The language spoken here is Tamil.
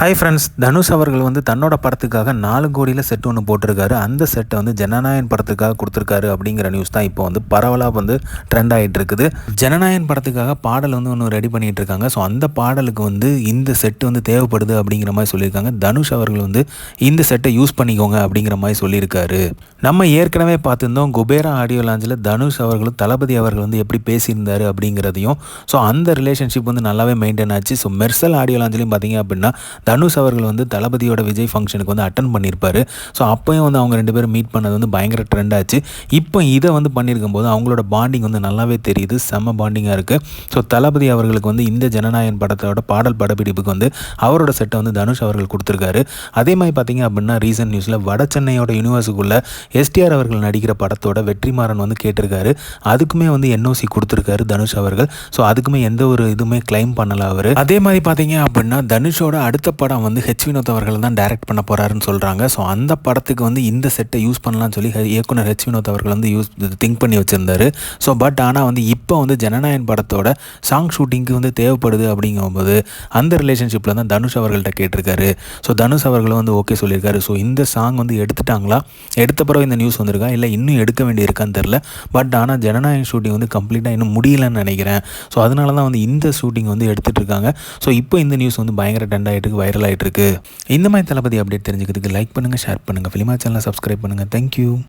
ஹாய் ஃப்ரெண்ட்ஸ் தனுஷ் அவர்கள் வந்து தன்னோட படத்துக்காக நாலு கோடியில் செட் ஒன்று போட்டிருக்காரு. அந்த செட்டை வந்து ஜனநாயகன் படத்துக்காக கொடுத்துருக்காரு அப்படிங்கிற நியூஸ் தான் இப்போ வந்து பரவலாக வந்து ட்ரெண்ட் ஆகிட்டு இருக்குது. ஜனநாயகன் படத்துக்காக பாடல் வந்து ஒன்று ரெடி பண்ணிட்டு இருக்காங்க. ஸோ அந்த பாடலுக்கு வந்து இந்த செட்டு வந்து தேவைப்படுது அப்படிங்கிற மாதிரி சொல்லியிருக்காங்க. தனுஷ் அவர்கள் வந்து இந்த செட்டை யூஸ் பண்ணிக்கோங்க அப்படிங்கிற மாதிரி சொல்லியிருக்காரு. நம்ம ஏற்கனவே பார்த்துருந்தோம் குபேரா ஆடியோ லாஞ்சில் தனுஷ் அவர்களும் தளபதி அவர்கள் வந்து எப்படி பேசியிருந்தாரு அப்படிங்கிறதையும் ஸோ அந்த ரிலேஷன்ஷிப் வந்து நல்லாவே மெயின்டைன் ஆச்சு. ஸோ மெர்சல் ஆடியோ லாஞ்சிலையும் பார்த்தீங்க அப்படின்னா தனுஷ் அவர்கள் வந்து தளபதியோட விஜய் ஃபங்க்ஷனுக்கு வந்து அட்டன் பண்ணியிருப்பாரு. ஸோ அப்போயும் வந்து அவங்க ரெண்டு பேரும் மீட் பண்ணது வந்து பயங்கர ட்ரெண்ட் ஆச்சு. இப்போ இதை வந்து பண்ணியிருக்கும் போது அவங்களோட பாண்டிங் வந்து நல்லாவே தெரியுது. செம்ம பாண்டிங்காக இருக்குது ஸோ தளபதி அவர்களுக்கு வந்து இந்த ஜனநாயகன் படத்தோட பாடல் படப்பிடிப்புக்கு வந்து அவரோட செட்டை வந்து தனுஷ் அவர்கள் கொடுத்துருக்காரு. அதே மாதிரி பார்த்தீங்க அப்படின்னா ரீசன்ட் நியூஸில் வட சென்னையோட யூனிவர்ஸுக்குள்ளே எஸ்டிஆர் அவர்கள் நடிக்கிற படத்தோட வெற்றிமாறன் வந்து கேட்டிருக்காரு. அதுக்குமே வந்து என்ஓசி கொடுத்துருக்காரு தனுஷ் அவர்கள். ஸோ அதுக்குமே எந்த ஒரு இதுவுமே கிளைம் பண்ணல அவர். அதே மாதிரி பார்த்தீங்க அப்படின்னா தனுஷோட அடுத்த படம் வந்து ஹெச் வினோத் அவர்கள் தான் டைரக்ட் பண்ண போகிறாருன்னு சொல்கிறாங்க ஸோ அந்த படத்துக்கு வந்து இந்த செட்டை யூஸ் பண்ணலாம்னு சொல்லி ஹெ- இயக்குனர் ஹெச் வினோத் அவர்கள் வந்து யூஸ் திங்க் பண்ணி வச்சுருந்தாரு. ஸோ பட் ஆனால் வந்து இப்போ வந்து ஜனநாயகன் படத்தோட சாங் ஷூட்டிங்க்கு வந்து தேவைப்படுது அப்படிங்கும்போது அந்த ரிலேஷன்ஷிப்பில் தான் தனுஷ் அவர்கள்ட்ட கேட்டிருக்காரு. ஸோ தனுஷ் அவர்களும் வந்து ஓகே சொல்லியிருக்காரு. ஸோ இந்த சாங் வந்து எடுத்துட்டாங்களா? எடுத்த பிறகு இந்த நியூஸ் வந்திருக்கா? இல்லை இன்னும் எடுக்க வேண்டியிருக்கான்னு தெரில பட் ஆனால் ஜனநாயகன் ஷூட்டிங் வந்து கம்ப்ளீட்டாக இன்னும் முடியலன்னு நினைக்கிறேன். ஸோ அதனால தான் வந்து இந்த ஷூட்டிங் வந்து எடுத்துகிட்டு இருக்காங்க. ஸோ இப்போ இந்த நியூஸ் வந்து பயங்கர ட்ரெண்ட் ஆகிட்டு வைரல் ஆகிட்டு இருக்கு இந்த மாதிரி தளபதி அப்டேட் தெரிஞ்சுக்கிறதுக்கு லைக் பண்ணுங்கள் ஷேர் பண்ணுங்கள் ஃபிலிமா சேனலை சப்ஸ்கிரைப் பண்ணுங்கள் தேங்க்யூ